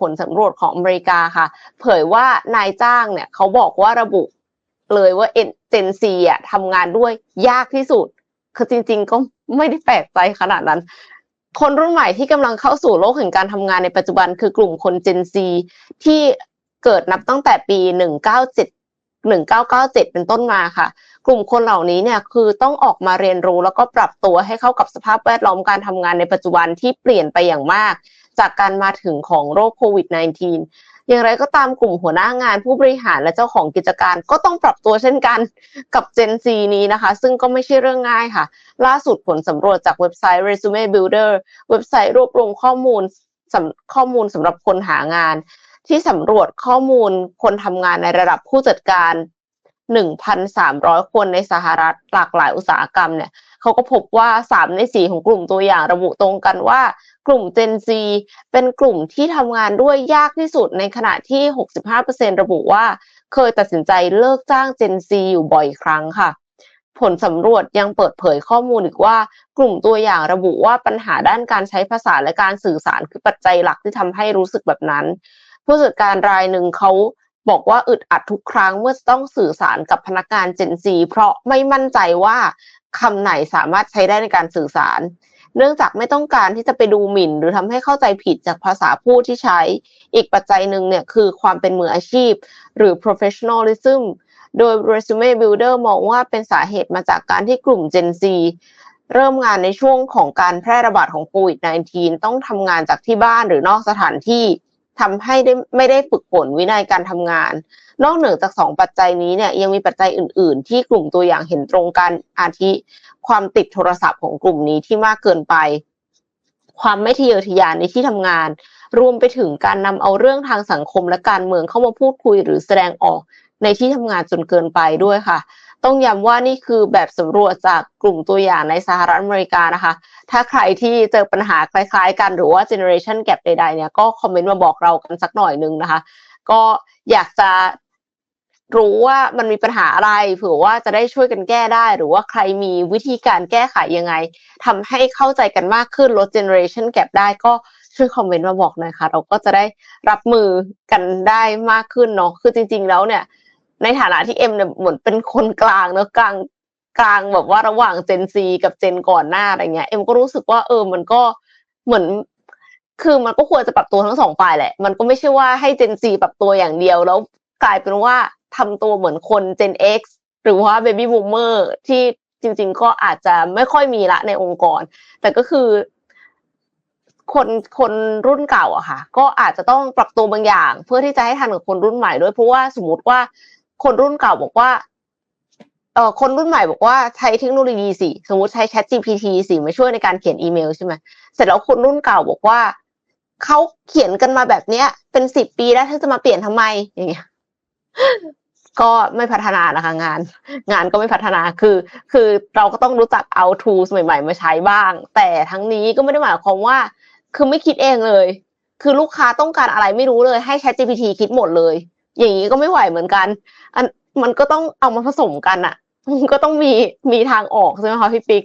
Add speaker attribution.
Speaker 1: ผลสำรวจของอเมริกาค่ะ เผยว่านายจ้างเนี่ยเขาบอกว่าระบุเลยว่าเอ็นเจนซีอะทำงานด้วยยากที่สุด คือจริง ๆ ก็ไม่ได้แปลกใจขนาดนั้น คนรุ่นใหม่ที่กำลังเข้าสู่โลกแห่งการทำงานในปัจจุบัน คือกลุ่มคนเจนซีที่เกิดนับตั้งแต่ปี 197 1997 เป็นต้นมาค่ะ กลุ่มคนเหล่านี้เนี่ยคือต้องออกมาเรียนรู้แล้วก็ปรับตัวให้เข้ากับสภาพแวดล้อมการทำงานในปัจจุบันที่เปลี่ยนไปอย่างมาก จากการมาถึงของโรคโควิด -19 อย่างไรก็ตามกลุ่มหัวหน้างานผู้บริหารและเจ้าของกิจการ ก็ต้องปรับตัวเช่นกันกับ Gen Z นี้นะคะ ซึ่งก็ไม่ใช่เรื่องง่ายค่ะ ล่าสุดผลสำรวจจากเว็บไซต์ Resume Builder เว็บไซต์รวบรวมข้อมูลข้อมูลสำหรับคนหางาน ที่สำรวจข้อมูลคนทำงานในระดับผู้จัดการ 1,300 คนในสหรัฐหลากหลายอุตสาหกรรมเนี่ย เขาก็พบว่า 3 ใน 4 ของกลุ่มตัวอย่างระบุตรงกันว่า กลุ่ม Gen Z เป็นกลุ่มที่ทำงานด้วยยากที่สุดในขณะที่ 65%ระบุว่า เคยตัดสินใจเลิกจ้าง Gen Z อยู่บ่อยครั้งค่ะ ผลสำรวจยังเปิดเผยข้อมูลอีกว่า กลุ่มตัวอย่างระบุว่าปัญหาด้านการใช้ภาษาและการสื่อสารคือปัจจัยหลักที่ทำให้รู้สึกแบบนั้น ผู้จัดการรายหนึ่งเขาบอกว่าอึดอัดทุกครั้งเมื่อต้องสื่อสารกับพนักงานเจนซีเพราะไม่มั่นใจว่า คำไหนสามารถใช้ได้ในการสื่อสาร เนื่องจากไม่ต้องการที่จะไปดูหมิ่น หรือทำให้เข้าใจผิดจากภาษาพูดที่ใช้ อีกปัจจัยหนึ่งเนี่ยคือความเป็นมืออาชีพ หรือ professionalism โดย resume builder มองว่าเป็นสาเหตุมาจากการที่กลุ่ม Gen Z เริ่มงานในช่วงของการแพร่ระบาดของโควิด -19 ต้องทำงานจากที่บ้านหรือนอกสถานที่ ทำให้ได้ไม่ได้ฝึกฝนวินัยการทำงาน นอกเหนือจากสองปัจจัยนี้เนี่ยยังมีปัจจัยอื่น ๆ ที่กลุ่มตัวอย่างเห็นตรงกันอาทิ ความติดโทรศัพท์ของกลุ่มนี้ที่มากเกินไป ความไม่ทะเยอทะยานในที่ทำงาน รวมไปถึงการนำเอาเรื่องทางสังคมและการเมืองเข้ามาพูดคุยหรือแสดงออกในที่ทำงานจนเกินไปด้วยค่ะ ต้องย้ำว่านี่คือแบบสำรวจจากกลุ่มตัวอย่างในสหรัฐอเมริกานะคะ ถ้าใครที่เจอปัญหาคล้ายๆ กันหรือว่า generation gap ใดๆเนี่ยก็คอมเมนต์มาบอกเรากันสักหน่อยนึงนะคะ ก็อยากจะรู้ว่ามันมีปัญหาอะไรเผื่อว่าจะได้ช่วยกันแก้ได้ หรือว่าใครมีวิธีการแก้ไขยังไงทำให้เข้าใจกันมากขึ้นลด generation gap ได้ก็ช่วยคอมเมนต์มาบอกหน่อยค่ะ เราก็จะได้รับมือกันได้มากขึ้นเนาะคือจริง ๆ แล้วเนี่ย ในฐานะที่เอ็มเนี่ยเหมือนเป็นคนกลางเนอะกลางกลางแบบว่าระหว่างเจนซีกับเจนก่อนหน้าอะไรเงี้ยเอ็มก็รู้สึกว่าเออมันก็เหมือน คือมันก็ควรจะปรับตัวทั้งสองฝ่ายแหละ มันก็ไม่ใช่ว่าให้เจนซีปรับตัวอย่างเดียวแล้วกลายเป็นว่าทำตัวเหมือนคนเจน X หรือว่าเบบี้บูมเมอร์ที่จริง ๆ ก็อาจจะไม่ค่อยมีละในองค์กร แต่ก็คือ คนคนรุ่นเก่าอะค่ะ ก็อาจจะต้องปรับตัวบางอย่าง เพื่อที่จะให้ทันกับคนรุ่นใหม่ด้วยเพราะว่าสมมติว่า คนรุ่นเก่าบอกว่าเออคนรุ่นใหม่บอกว่าใช้เทคโนโลยีสิสมมติใช้ Chat GPT สิมาช่วยในการเขียนอีเมลใช่ไหมเสร็จแล้วคนรุ่นเก่าบอกว่าเขาเขียนกันมาแบบเนี้ย เป็นสิบปีแล้วเธอจะมาเปลี่ยนทำไมอย่างเงี้ยก็ไม่พัฒนานะคะงาน งานก็ไม่พัฒนาคือ คือเราก็ต้องรู้จักเอา tools ใหม่ ๆ มาใช้บ้าง แต่ทั้งนี้ก็ไม่ได้หมายความว่า คือไม่คิดเองเลย คือลูกค้าต้องการอะไรไม่รู้เลยให้ Chat GPT คิดหมดเลย อย่างนี้ก็ไม่ไหวเหมือนกัน อันมันก็ต้องเอามาผสมกันอะมันก็ต้องมีมีทางออกใช่ไหมคะพี่ปิ๊ก